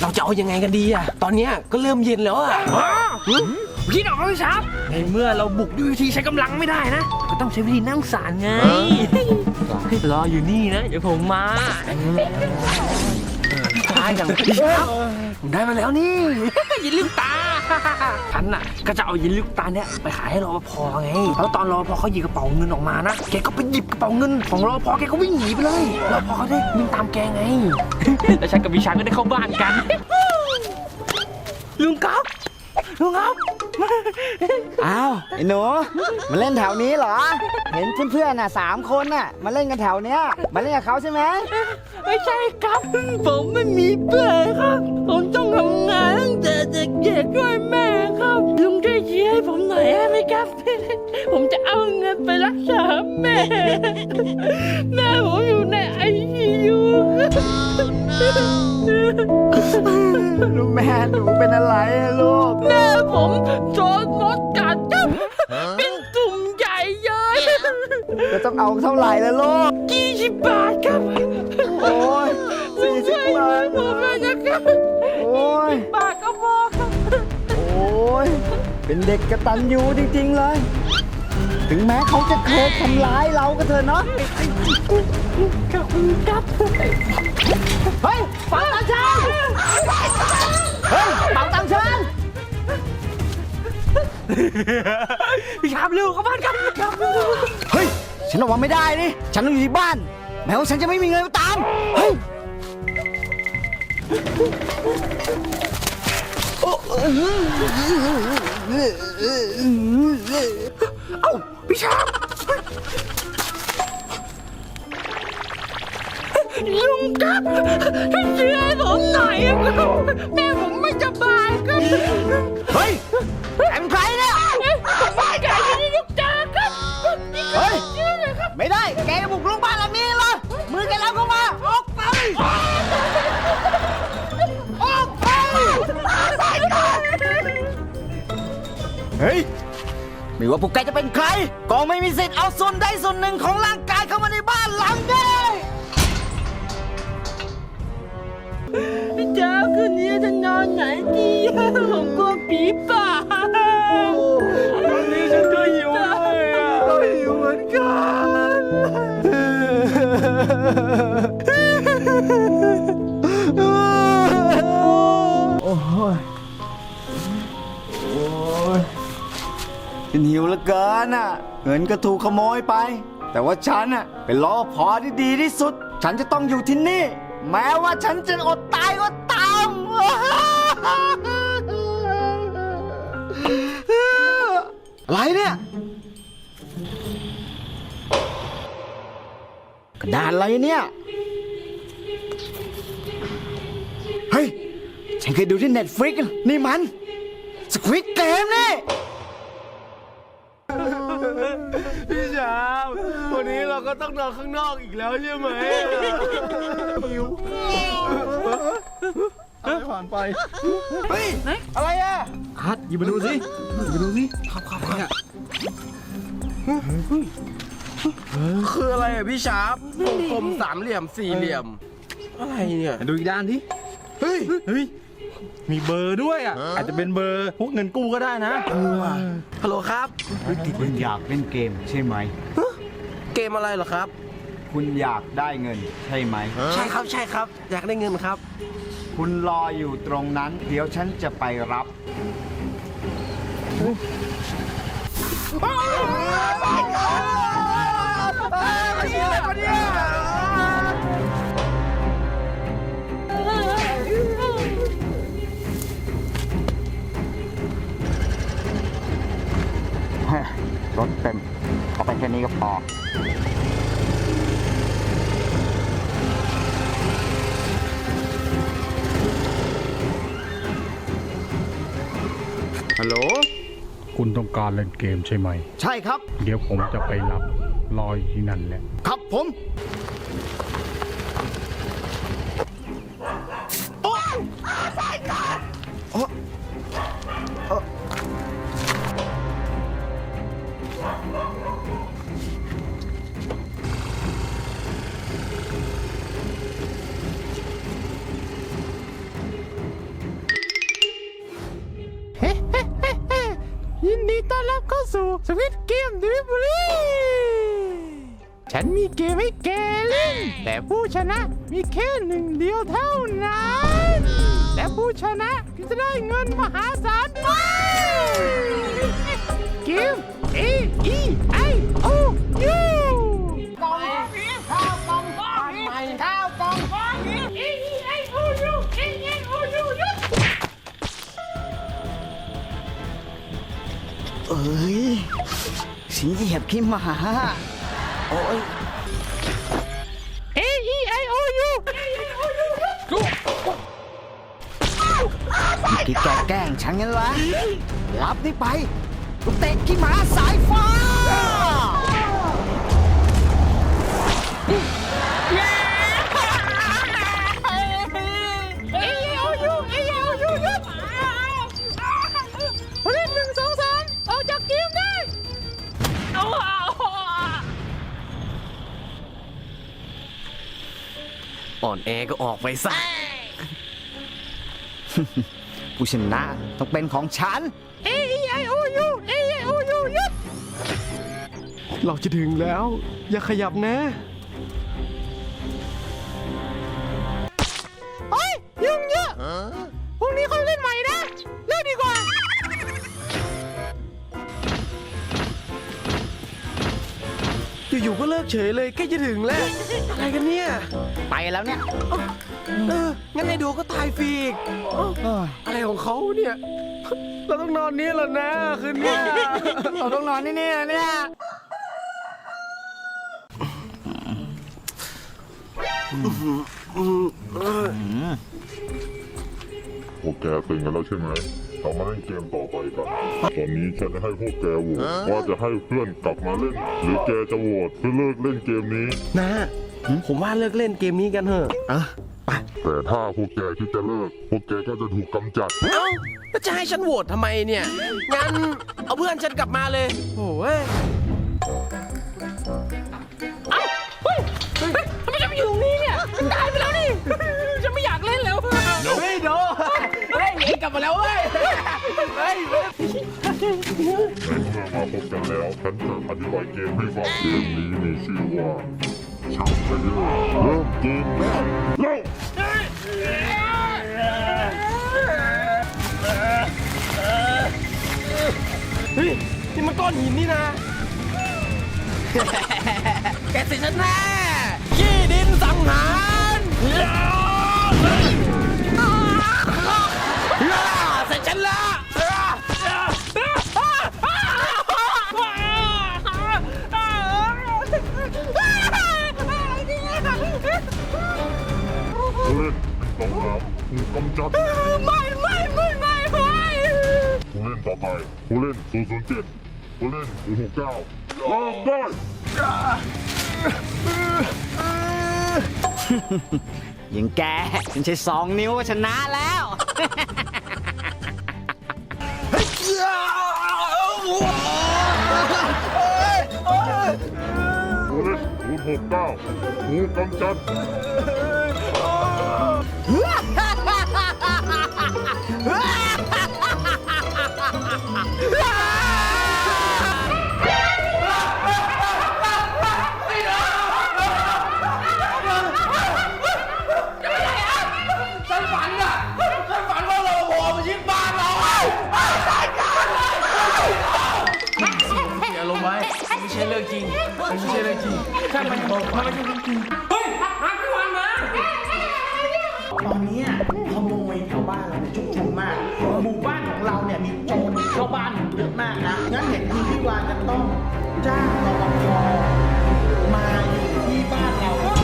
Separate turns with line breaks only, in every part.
เราจะเอายังไงกันดีอะตอนเนี้ยก็เริ่มเย็นแล้วอะ
คิดออกแล้วพี่ชาร์ปในเมื่อเราบุกด้วยวิธีใช้กำลังไม่ได้นะ ก็ต้องใช้วิธีนั่งสารไงรออยู่นี่นะเดี๋ยวผมมาตายอย่างพี่ชาร์ปผมได้มาแล้วนี่ยินลูกตา ฉันน่ะก็จะเอายินลูกตาเนี่ยไปขายให้รอปภไง แล้วตอนรอปภเขาหยิบกระเป๋าเงินออกมานะ แกก็ไปหยิบกระเป๋าเงินของรอปภแกก็วิ่งหนีไปเลย รอปภเขาได้วิ่งตามแกไง แล้วฉันกับพี่ชาร์ปก็ได้เข้าบ้านกัน ลุงครับ ลุงครับ
อ้าวไอ้หนูมาเล่นแถวนี้เหรอ เห็นเพื่อนๆน่ะสามคนน่ะมาเล่นกันแถวเนี้ยมาเล่นกับเขาใช่ไหม
ไม่ใช่ครับ ผมไม่มีเพื่อนครับ ผมต้องทำงานตั้งแต่เด็กๆด้วยแม่ครับ ลุงช่วยชี้ให้ผมหน่อยได้ไหมครับ ผมจะเอาเงินไปรักษาแม่ แม่ผมอยู่ในไอซียู
ลูกแม่หนูเป็นอะไรอะลูก
แม่ผมโดนมดกัดครับเป็นตุ่มใหญ่เยอะ
จะต้องเอาเท่าไหร่ละลูก
กี่สิบบาทครับ
โอ้ยสี่สิบบาท
ผมเลยนะครับ
โอ้ย
บาทก็พอครับ
โอ้ยเป็นเด็กกระตันยูจริงๆเลย ถึงแม้เขาจะเคยทำร้ายเราก็เถอะเนาะ
ขอบคุณครับ
เฮ้ยเป่าตังช้าง เฮ้ยเป่าตังช้าง
พี่ชามเร็วเข้าบ้านกันครับ
เฮ้ย ฉันออกมาไม่ได้นี่ ฉันต้องอยู่ที่บ้าน แม้ว่าฉันจะไม่มีเงินมาตาม เฮ้ย
เอ้าพี่ชาม ลุงครับช่วยเชื่อให้ผมหน่อยครับแม่ผมไม่สบายครับ
เฮ้ยแกเป็นใครเนี่ย
ผมไม่ได้ที่นี่ลูกจ้าครับ
เฮ้ย
เชื่อเลยครับ
ไม่ได้ แกจะบุกรุกบ้านหลังนี้เหรอ มือแกแล้วเข้ามา ออกไป ออกไปเฮ้ย ไม่ว่าพวกแกจะเป็นใคร ก็ไม่มีสิทธิ์เอาส่วนใดส่วนหนึ่งของร่างกายเข้ามาในบ้านหลังนี้
คืนนี้จะนอนไหนดีผมกลัวผีป่าตอนนี้ฉันก็หิวเลยอะก็หิวเหมือนกัน
โอ้ยโอ้ยฉันหิวเหลือเกินอะ เงินก็ถูกขโมยไป แต่ว่าฉันอะเป็นรอพอที่ดีที่สุด ฉันจะต้องอยู่ที่นี่ แม้ว่าฉันจะอดต อะไรเนี่ยกระดาษอะไรเนี่ย เฮ้ย ฉันเคยดูที่ Netflix นี่มันสควิตเกมนี่
พี่ชามวันนี้เราก็ต้องนอนข้างนอกอีกแล้วใช่ไหมหิว ผ่านไป เฮ้ยอะไรอะ
ฮัทหยิบมาดูสิหยิบมาดูสิ
ครับครับครับคืออะไรอะพี่ชาร์ปวงกลมสามเหลี่ยมสี่เหลี่ยม อะไรเนี่ย
ดูอีกด้านดิเฮ้ย เฮ้ย มีเบอร์ด้วยอะ อาจจะเป็นเบอร์พวกเงินกู้ก็ได้นะ
ฮัลโหลครับ
คุณอยากเล่นเกมใช่ไหม
เกมอะไรเหรอครับ
คุณอยากได้เงินใช่ไหม
ใช่ครับใช่ครับ อยากได้เงินครับ
คุณรออยู่ตรงนั้น เดี๋ยวฉันจะไปรับ รถเต็มเอาไปแค่นี้ก็พอ
ต้องการเล่นเกมใช่ไหม
ใช่ครับ
เดี๋ยวผมจะไปรับรออยู่ที่นั่นแหละ
ครับผม
สู่สวิตเกมดิบลีฉันมีเกมให้แกเล่น แต่ผู้ชนะมีแค่หนึ่งเดียวเท่านั้น และผู้ชนะจะได้เงินมหาศาลไปเกม A E I O
สีเหยียบขี้หมา โอ้ย
A E I O U
ที่แกแกล้งฉันงั้นละรับนี่ไปลูกเตะขี้หมาสายฟ้า
อ่อ
นแอก็ออกไปซะ
ผู้ชนะต้องเป็นของฉัน
A E I O U A E I O U หยุด
เราจะถึงแล้ว อย่าขยับนะ
อยู่
ๆก็เลิกเฉยเลยใกล้จะถึงแล้วอะไรกันเนี่ย
ไปแล้วเนี่ย
เอองั้นไอ้ดูก็ตายฟรีอีกเอ้า
เอ้ย
อะไรของเขาเนี่ย เราต้องนอนนี้แล้วนะคืนเนี้ย
เราต้องนอนที่นี่นะเนี่ย
พวกแกตื่นกันแล้วใช่ไหม เรามาเล่นเกมต่อไปกัน ตอนนี้ฉันจะให้พวกแกโหวตว่าจะให้เพื่อนกลับมาเล่น หรือแกจะโหวตเพื่อเลิกเล่นเกมนี้
นะผมว่าเลิกเล่นเกมนี้กันเถอะ
แต่ถ้าพวกแกคิดจะเลิก พวกแกก็จะถูกกำจัด
เอ้าแล้วจะให้ฉันโหวตทำไมเนี่ย งั้นเอาเพื่อนฉันกลับมาเลยโอ้ย บมาแล้วเว้ยเฮ้ย
ในเมื่อมาพบกันแล้วฉันจะอธิบายเกมให้ฟังเกมนี้มีชื่อว่าชักไปเลยเริ่มเกมเร็ว
เฮ้ยนี่มันก้อนหินนี่นะแกเสร็จฉันแน่ขี้ดินสังหาร
ผู้เล่น 007ผู้เล่น 069เริ่มได้
อย่างแกฉันใช้สองนิ้วก็ชนะแล้ว
ผู้เล่น 069ถูกกำจัด
อย่าลงไว้ไม่ใช่เรื่องจริงมันไม่ใช่เรื่องจริงถ้ามันบอกมันไม่ใช่เรื่องจริง
ตอนนี้ขโมยแถวบ้านเราเนี่ยชุกชุมมาก หมู่บ้านของเราเนี่ยมีโจร เข้าบ้านเยอะมากนะงั้นเห็นทีพี่วานจะต้องจ้างรปภมาอยู่ที่บ้านเราแล้ว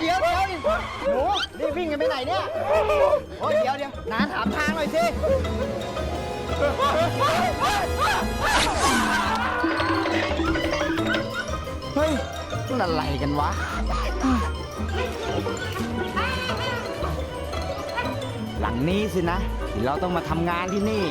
เดี๋ยวเดี๋ยวดิหนูนี่วิ่งกันไปไหนเนี่ยโอ้ยเดี๋ยวเดี๋ยวน้าถามทางหน่อยสิ
มันอะไรกันวะ หลังนี้สินะที่เราต้องมาทำงานที่นี่